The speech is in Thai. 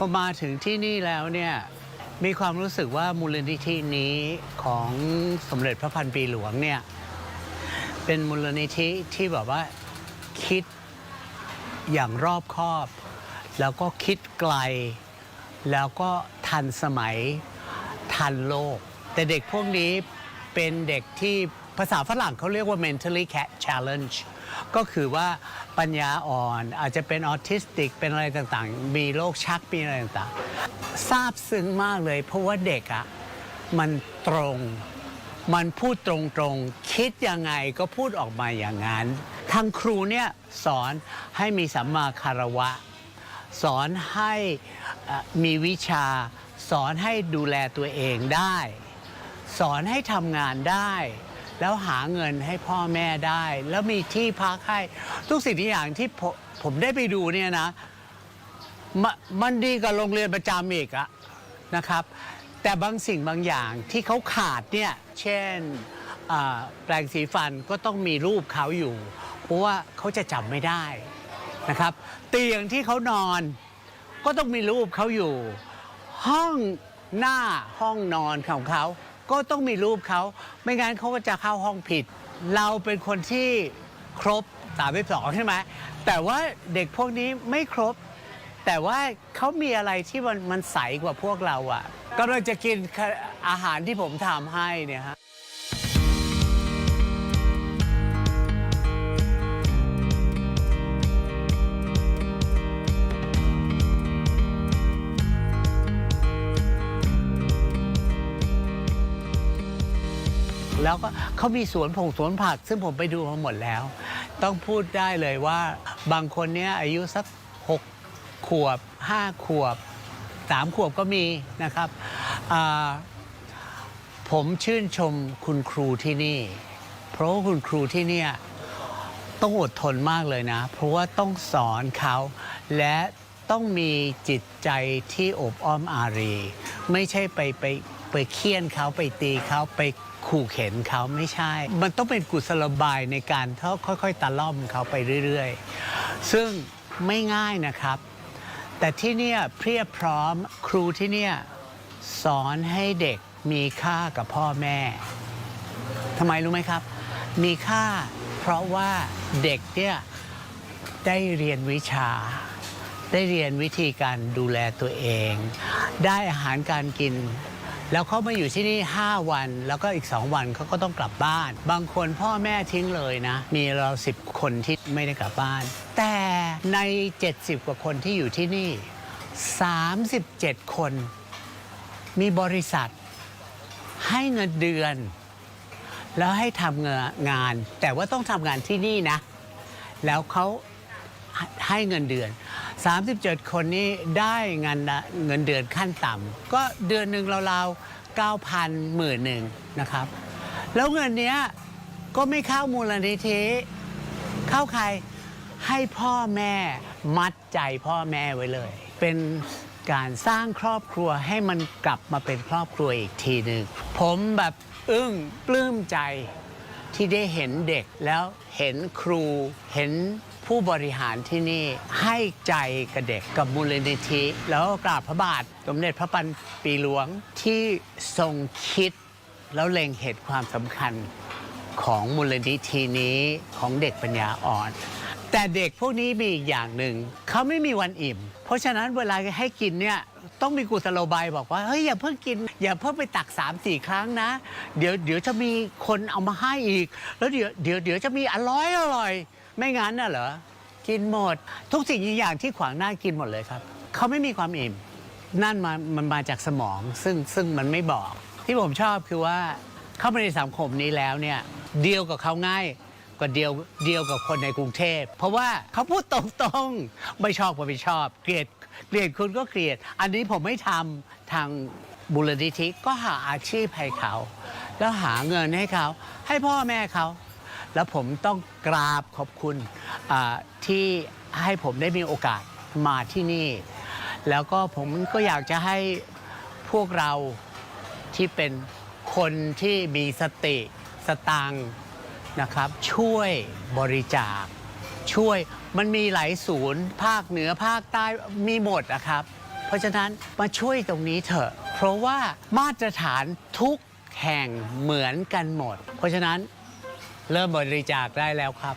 พอมาถึงที่นี่แล้วเนี่ยมีความรู้สึกว่ามูลนิธินี้ของสมเด็จพระพันปีหลวงเนี่ยเป็นมูลนิธิที่แบบว่าคิดอย่างรอบคอบ แล้วก็คิดไกล แล้วก็ทันสมัยทันโลก แต่เด็กพวกนี้เป็นเด็กที่ ภาษาฝรั่งเขาเรียกว่า mentally challenge ก็คือว่าปัญญาอ่อนอาจจะเป็นออทิสติกเป็นอะไรต่างๆ มีโรคชักมีอะไรต่างๆทราบซึ้งมากเลย เพราะว่าเด็กอะมันตรง มันพูดตรงๆ คิดยังไงก็พูดออกมาอย่างนั้นทางครูเนี่ยสอนให้มีสัมมาคารวะ สอนให้มีวิชา สอนให้ดูแลตัวเองได้ สอนให้ทำงานได้ แล้วหาเงินให้พ่อแม่ได้ แล้วมีที่พักให้ทุกสิ่งทุกอย่างที่ผมผมได้ไปดูเนี่ยนะมมันดีกว่าโรงเรียนประจำอีกอะนะครับ แต่บางสิ่งบางอย่างที่เขาขาดเนี่ยเช่นแปรงสีฟันก็ต้องมีรูปเขาอยู่ เพราะว่าเขาจะจำไม่ได้นะครับ เตียงที่เขานอนก็ต้องมีรูปเขาอยู่ ห้องหน้าห้องนอนของเขา ก็ต้องมีรูปเขา ไม่งั้นเขาก็จะเข้าห้องผิด เราเป็นคนที่ครบสามสองใช่ไหมแต่ว่าเด็กพวกนี้ไม่ครบ แต่ว่าเขามีอะไรที่มันมันใสกว่าพวกเราอะ่ะก็เลยจะกินอาหารที่ผมทำให้เนี่ยฮะ แล้วก็เขามีสวนผงสวนผัก ซึ่งผมไปดูมาหมดแล้ว ต้องพูดได้เลยว่าบางคนเนี้ยอายุสักหกขวบห้าขวบสามขวบก็มีนะครับผมชื่นชมคุณครูที่นี่ เพราะว่าคุณครูที่เนี่ยต้องอดทนมากเลยนะ เพราะว่าต้องสอนเขาและต้องมีจิตใจที่อบอ้อมอารี ไม่ใช่ไปไป ไปเคี่ยนเขาไปตีเขาไปขู่เข็นเขาไม่ใช่ มันต้องเป็นกุศโลบายในการเขาค่อย ๆตะล่อมเขาไปเรื่อยๆ ซึ่งไม่ง่ายนะครับ แต่ที่เนี่ยเพียบพร้อมครูที่เนี่ยสอนให้เด็กมีค่ากับพ่อแม่ทำไมรู้ไหมครับ มีค่าเพราะว่าเด็กเนี่ยได้เรียนวิชา ได้เรียนวิธีการดูแลตัวเอง ได้อาหารการกิน แล้วเขามาอยู่ที่นี่ 5 วัน แล้วก็อีก 2 วันเขาก็ต้องกลับบ้าน บางคนพ่อแม่ทิ้งเลยนะ มีเราสิบคนที่ไม่ได้กลับบ้าน แต่ใน 70 กว่าคนที่อยู่ที่นี่ 37 คน มีบริษัท ให้เงินเดือน แล้วให้ทำงาน แต่ว่าต้องทำงานที่นี่นะ แล้วเขาให้เงินเดือน 37 คนนี้ได้เงินเงินเดือนขั้นต่ำก็เดือนหนึ่งราวๆ9,000หมื่นหนึ่งนะครับ แล้วเงินเนี้ยก็ไม่เข้ามูลนิธิเข้าใครให้พ่อแม่มัดใจพ่อแม่ไว้เลย เป็นการสร้างครอบครัวให้มันกลับมาเป็นครอบครัวอีกทีหนึ่งผมแบบอึ้งปลื้มใจที่ได้เห็นเด็กแล้วเห็นครูเห็น ผู้บริหารที่นี่ให้ใจกับเด็กกับมูลนิธิ แล้วก็กราบพระบาทสมเด็จพระปันปีหลวงที่ทรงคิด แล้วเล็งเห็นความสำคัญของมูลนิธินี้ของเด็กปัญญาอ่อน แต่เด็กพวกนี้มีอีกอย่างหนึ่งเขาไม่มีวันอิ่ม เพราะฉะนั้นเวลาให้กินเนี่ยต้องมีกุศโลบายบอกว่าเฮ้ยอย่าเพิ่งกิน อย่าเพิ่งไปตัก3ามสี่ครั้งนะ เดี๋ยวเดี๋ยวจะมีคนเอามาให้อีก แล้วเดี๋ยวเดี๋ยวเดี๋ยวจะมีอร่อยอร่อย ไม่งั้นน่ะเหรอ กินหมด ทุกสิ่งทุกอย่างที่ขวางหน้ากินหมดเลยครับ เขาไม่มีความอิ่ม นั่นมามันมาจากสมองซึ่งซึ่งมันไม่บอก ที่ผมชอบคือว่าเข้ามาในสังคมนี้แล้วเนี่ยเดียวกับเขาง่ายกว่าเดียวเดียวกับคนในกรุงเทพ เพราะว่าเขาพูดตรงๆ ไม่ชอบก็ไม่ชอบ เกลียดเกลียดคุณก็เกลียด อันนี้ผมไม่ทำทางบุรณิธิก็หาอาชีพให้เขา แล้วหาเงินให้เขา ให้พ่อแม่เขา แล้วผมต้องกราบขอบคุณที่ให้ผมได้มีโอกาสมาที่นี่ แล้วก็ผมก็อยากจะให้พวกเราที่เป็นคนที่มีสติสตังนะครับ ช่วยบริจาค ช่วยมันมีหลายศูนย์ ภาคเหนือภาคใต้มีหมดนะครับ เพราะฉะนั้นมาช่วยตรงนี้เถอะ เพราะว่ามาตรฐานทุกแห่งเหมือนกันหมด เพราะฉะนั้น เริ่มบริจาคได้แล้วครับ